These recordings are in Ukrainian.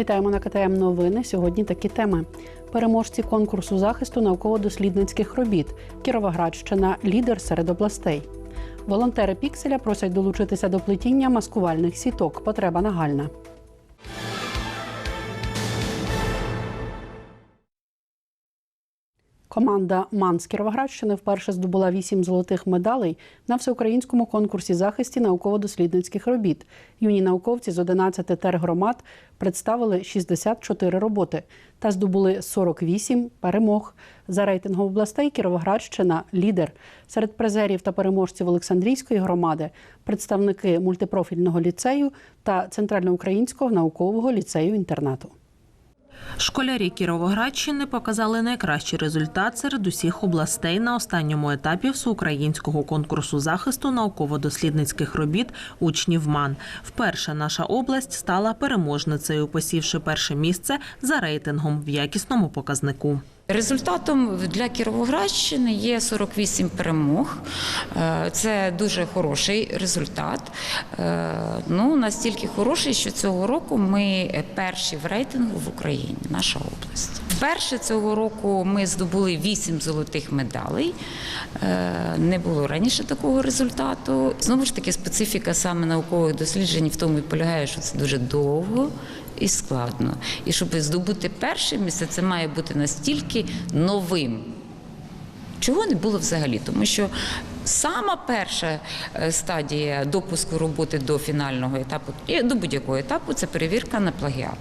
Вітаємо на КТМ Новини. Сьогодні такі теми: переможці конкурсу захисту науково-дослідницьких робіт. Кіровоградщина лідер серед областей. Волонтери Пікселя просять долучитися до плетіння маскувальних сіток. Потреба нагальна. Команда МАН з Кіровоградщини вперше здобула вісім золотих медалей на всеукраїнському конкурсі захисті науково-дослідницьких робіт. Юні науковці з 11 тергромад представили 64 роботи та здобули 48 перемог. За рейтингом областей Кіровоградщина лідер. Серед призерів та переможців Олександрійської громади представники мультипрофільного ліцею та Центральноукраїнського наукового ліцею інтернату. Школярі Кіровоградщини показали найкращий результат серед усіх областей на останньому етапі всеукраїнського конкурсу захисту науково-дослідницьких робіт учнів МАН. Вперше наша область стала переможницею, посівши перше місце за рейтингом в якісному показнику. Результатом для Кіровоградщини є 48 перемог. Е, Це дуже хороший результат. Е, Ну настільки хороший, що цього року ми перші в рейтингу в Україні, наша область. Вперше цього року ми здобули 8 золотих медалей. Е, Не було раніше такого результату. Знову ж таки, специфіка саме наукових досліджень в тому і полягає, що це дуже довго і складно. І щоб здобути перше місце, це має бути настільки новим. Чого не було взагалі? Тому що сама перша е, стадія допуску роботи до фінального етапу до будь-якого етапу це перевірка на плагіат.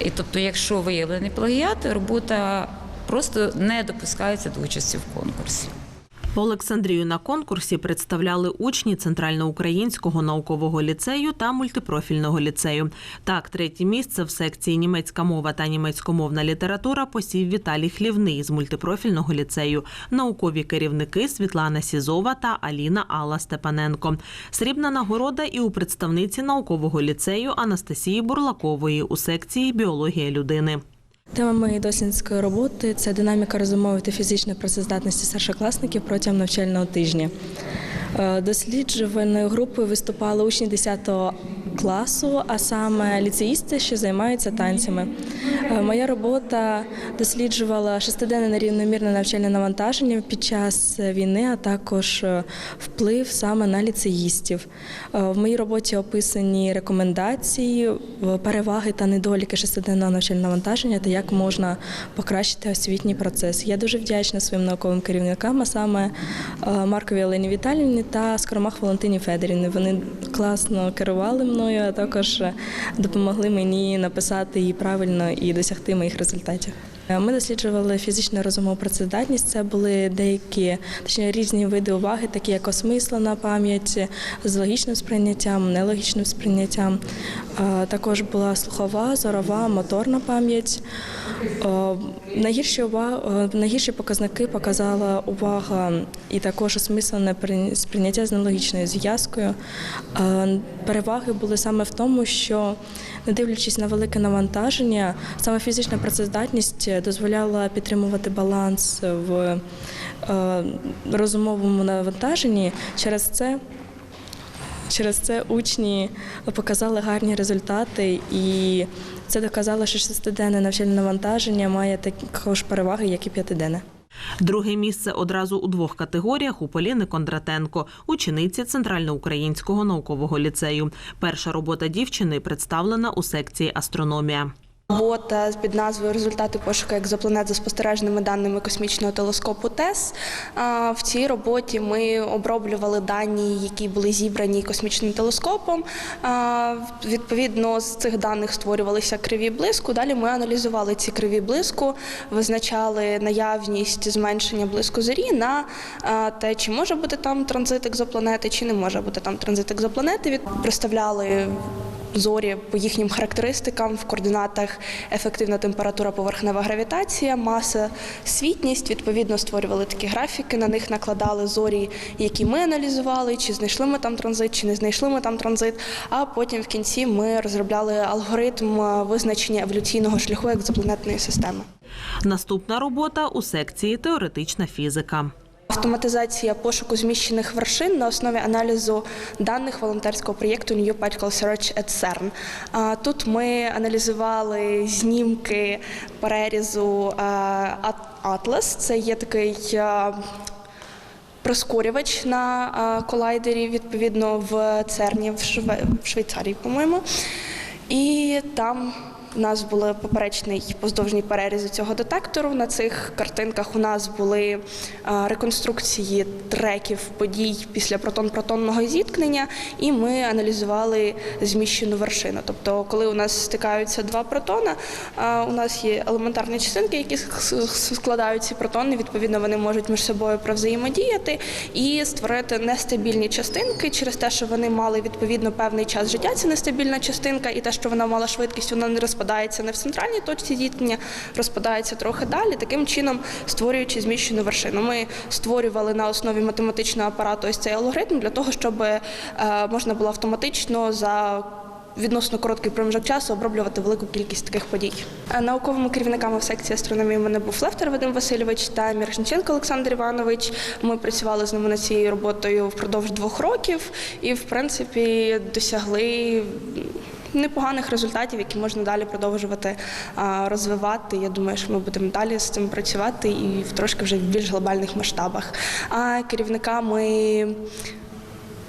І тобто, якщо виявлений плагіат, робота просто не допускається до участі в конкурсі. Олександрію на конкурсі представляли учні Центральноукраїнського наукового ліцею та мультипрофільного ліцею. Так, третє місце в секції німецька мова та німецькомовна література посів Віталій Хлівний з мультипрофільного ліцею, наукові керівники Світлана Сізова та Аліна Алла Степаненко. Срібна нагорода і у представниці наукового ліцею Анастасії Бурлакової у секції біологія людини. Тема моєї дослідницької роботи це динаміка розумової та фізичної працездатності старшокласників протягом навчального тижня. Е, Досліджувальною групою виступали учні 10 класу, а саме ліцеїсти, що займаються танцями. Е, Моя робота досліджувала шестиденне нерівномірне навчальне навантаження під час війни, а також е, вплив саме на ліцеїстів. В моїй роботі описані рекомендації, переваги та недоліки шестиденного навчального навантаження та як можна покращити освітній процес. Я дуже вдячна своїм науковим керівникам, а саме Маркові Олені Віталіївні та Скоромах Валентині Федорівні. Вони класно керували мною, а також е, допомогли мені написати її правильно і досягти моїх результатів. Е, Ми досліджували фізичну розумову працездатність. Це були деякі точніше різні види уваги, такі як осмислена пам'ять з логічним сприйняттям, нелогічним сприйняттям. Е, Також була слухова, зорова, моторна пам'ять. Е, Найгірші увага, найгірші показники показала увага і також осмислене сприйняття з нелогічною зв'язкою. Переваги були саме в тому, що не дивлячись на велике навантаження, саме фізична працездатність дозволяла підтримувати баланс в е, розумовому навантаженні. Через це Через це учні показали гарні результати, і це доказало, що шестиденне навчальне навантаження має також переваги, як і п'ятиденне. Друге місце одразу у двох категоріях у Поліни Кондратенко, учениці Центральноукраїнського наукового ліцею. Перша робота дівчини представлена у секції астрономія. Робота під назвою Результати пошуку екзопланет за спостережними даними космічного телескопу ТЕС. В цій роботі ми оброблювали дані, які були зібрані космічним телескопом. Відповідно, з цих даних створювалися криві блиску. Далі ми аналізували ці криві блиску, визначали наявність зменшення блиску зорі на те, чи може бути там транзит екзопланети, чи не може бути там транзит екзопланети. Представляли зорі по їхнім характеристикам в координатах ефективна температура, поверхнева гравітація, маса, світність. Відповідно, створювали такі графіки. На них накладали зорі, які ми аналізували, чи знайшли ми там транзит, чи не знайшли ми там транзит. А потім в кінці ми розробляли алгоритм е, визначення еволюційного шляху екзопланетної системи. Наступна робота у секції теоретична фізика. Автоматизація пошуку зміщених вершин на основі аналізу даних волонтерського проєкту New Particle Search at CERN. Тут ми аналізували знімки перерізу Atlas. Це є такий прискорювач на колайдері, відповідно в Церні в Швейцарії, по-моєму. І там у нас були поперечний поздовжній перерізи цього детектору. На цих картинках у нас були е, реконструкції треків подій після протон-протонного зіткнення, і ми аналізували зміщену вершину. Тобто, коли у нас стикаються два протона, у нас є елементарні частинки, які складають ці протони. Відповідно, вони можуть між собою провзаємодіяти і створити нестабільні частинки через те, що вони мали відповідно певний час життя. Це нестабільна частинка, і те, що вона мала швидкість, вона не розпадається не в центральній точці зіткнення, розпадається трохи далі, таким чином створюючи зміщену вершину. Ми створювали на основі математичного апарату ось цей алгоритм для того, щоб е, можна було автоматично за Відносно короткий проміжок часу оброблювати велику кількість таких подій. Науковими керівниками в секції астрономії в мене був Лефтер Вадим Васильович та Мірошниченко Олександр Іванович. Ми працювали з ними над цією роботою впродовж двох років і, в принципі, досягли непоганих результатів, які можна далі продовжувати розвивати. Я думаю, що ми будемо далі з цим працювати і в трошки вже в більш глобальних масштабах. А керівниками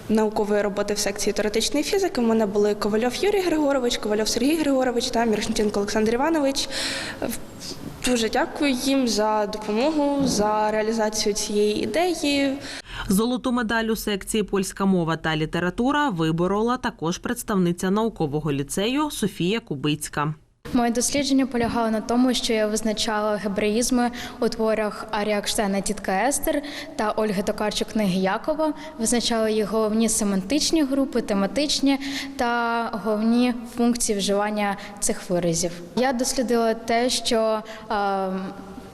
наукової роботи в секції теоретичної фізики. У мене були Ковальов Юрій Григорович, Ковальов Сергій Григорович та Мірошниченко Олександр Іванович. Дуже дякую їм за допомогу, за реалізацію цієї ідеї. Золоту медаль у секції польська мова та література виборола також представниця наукового ліцею Софія Кубицька. Моє дослідження полягало на тому, що я визначала гебреїзми у творах Арія Кштена Тітка Естер та Ольги Токарчук книги Якова. Визначала їх головні семантичні групи, тематичні та головні функції вживання цих виразів. Я дослідила те, що е,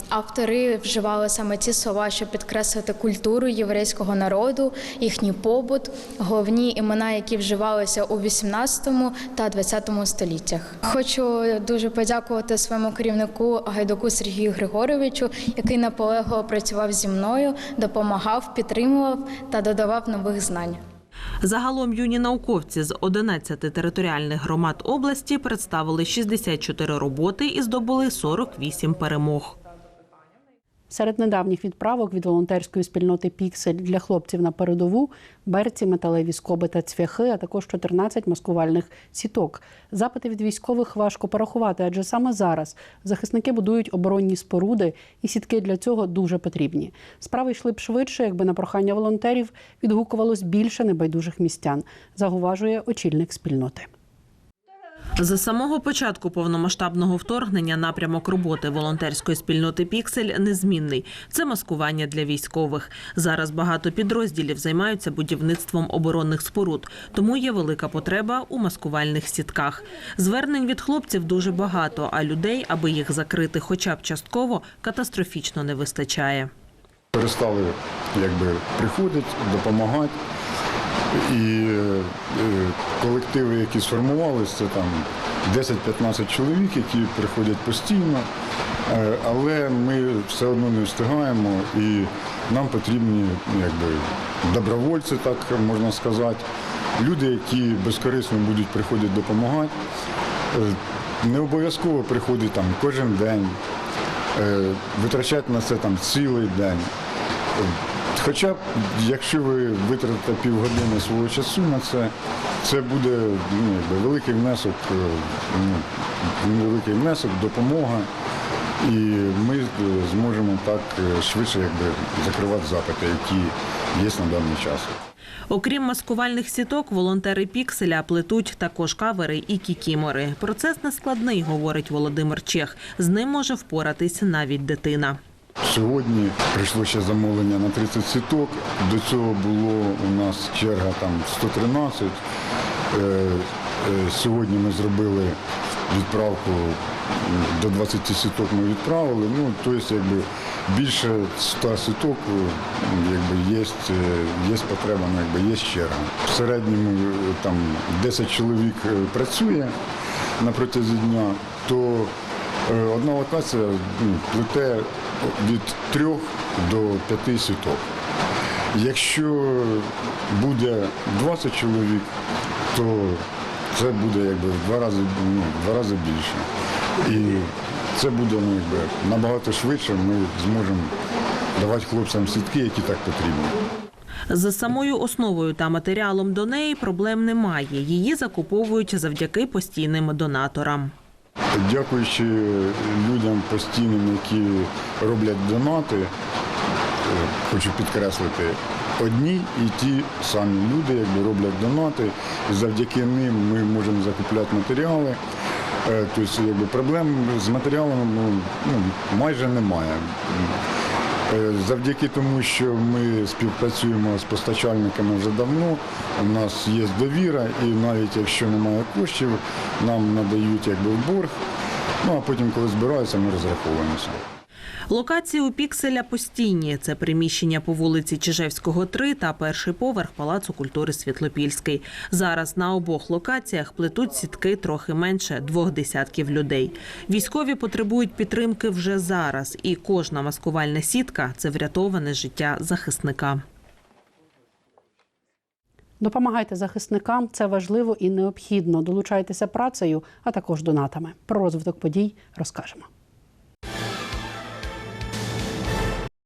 Автори вживали саме ті слова, щоб підкреслити культуру єврейського народу, їхній побут, головні імена, які вживалися у 18 та 20 століттях. Хочу дуже подякувати своєму керівнику Гайдуку Сергію Григоровичу, який наполегливо працював зі мною, допомагав, підтримував та додавав нових знань. Загалом юні науковці з 11 територіальних громад області представили 64 роботи і здобули 48 перемог. Серед недавніх відправок від волонтерської спільноти Піксель для хлопців на передову берці, металеві скоби та цвяхи, а також 14 маскувальних сіток. Запити від військових важко порахувати, адже саме зараз захисники будують оборонні споруди, і сітки для цього дуже потрібні. Справи йшли б швидше, якби на прохання волонтерів відгукувалось більше небайдужих містян, зауважує очільник спільноти. З самого початку повномасштабного вторгнення напрямок роботи волонтерської спільноти Піксель незмінний. Це маскування для військових. Зараз багато підрозділів займаються будівництвом оборонних споруд, тому є велика потреба у маскувальних сітках. Звернень від хлопців дуже багато, а людей, аби їх закрити, хоча б частково, катастрофічно не вистачає. перестали якби приходити, допомагати. І е, колективи, які сформувалися, це там 10-15 чоловік, які приходять постійно, Е, але ми все одно не встигаємо і нам потрібні ну, якби, добровольці, так можна сказати, люди, які безкорисно будуть приходити допомагати. Е, Не обов'язково приходить там кожен день, витрачати на це там цілий день. Хоча якщо ви витратите півгодини свого часу на це, це буде ну, великий внесок, е, ну, великий внесок, допомога. І ми е, зможемо так е, швидше якби, закривати запити, які є на даний час. Окрім маскувальних сіток, волонтери Пікселя плетуть також кавери і кікімори. Процес нескладний, говорить Володимир Чех. З ним може впоратись навіть дитина. Сьогодні прийшло ще замовлення на 30 сіток. До цього було у нас черга там 113. Е, е, Сьогодні ми зробили відправку до 20 сіток ми відправили. Ну, тобто, якби більше 100 сіток е, якби, є, є потреба, ну, якби, є черга. В середньому там 10 чоловік працює на протязі дня, то Одна локація ну, плете від трьох до п'яти сіток. Якщо буде 20 чоловік, то це буде якби в два рази, ну, в два рази більше. І це буде ну, якби, набагато швидше. Ми зможемо давати хлопцям сітки, які так потрібні. За самою основою та матеріалом до неї проблем немає. Її закуповують завдяки постійним донаторам. Дякуючи людям постійним, які роблять донати, е, хочу підкреслити, одні і ті самі люди, якби роблять донати, і завдяки ним ми можемо закупляти матеріали. Е, Тобто, якби проблем з матеріалами ну, ну, майже немає. Е, Завдяки тому, що ми співпрацюємо з постачальниками вже давно, у нас є довіра, і навіть якщо немає коштів, нам надають якби в борг. Ну а потім, коли збираються, ми розраховуємося. Локації у пікселя постійні. Це приміщення по вулиці Чижевського, 3 та перший поверх Палацу культури Світлопільський. Зараз на обох локаціях плетуть сітки трохи менше двох десятків людей. Військові потребують підтримки вже зараз, і кожна маскувальна сітка це врятоване життя захисника. Допомагайте захисникам, це важливо і необхідно. Долучайтеся працею, а також донатами. Про розвиток подій розкажемо.